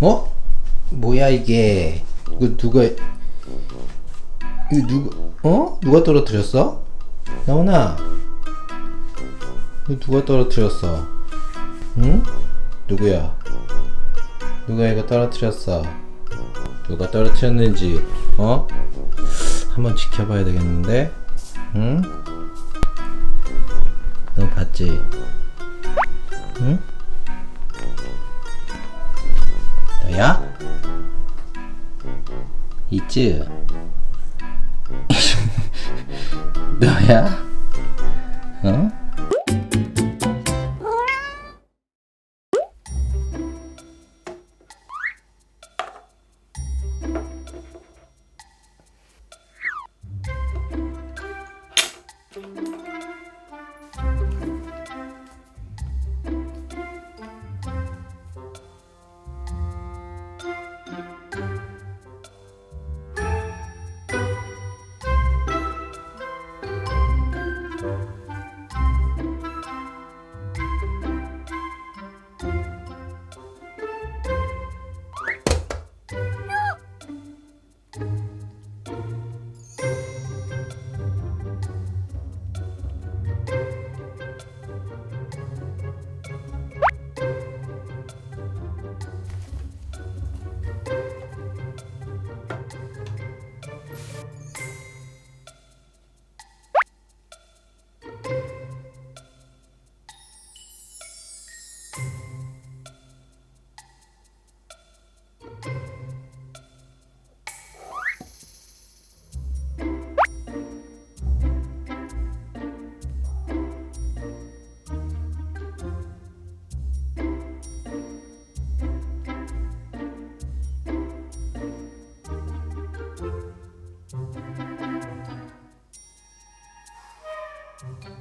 어? 뭐야 이게? 이거 누가 이거 누가 어? 누가 떨어뜨렸어? 나훈아 이거 누가 떨어뜨렸어? 응? 누구야? 누가 이거 떨어뜨렸어? 누가 떨어뜨렸는지 어? 한번 지켜봐야 되겠는데? 응? 너 봤지? 있지? 너야? 어? you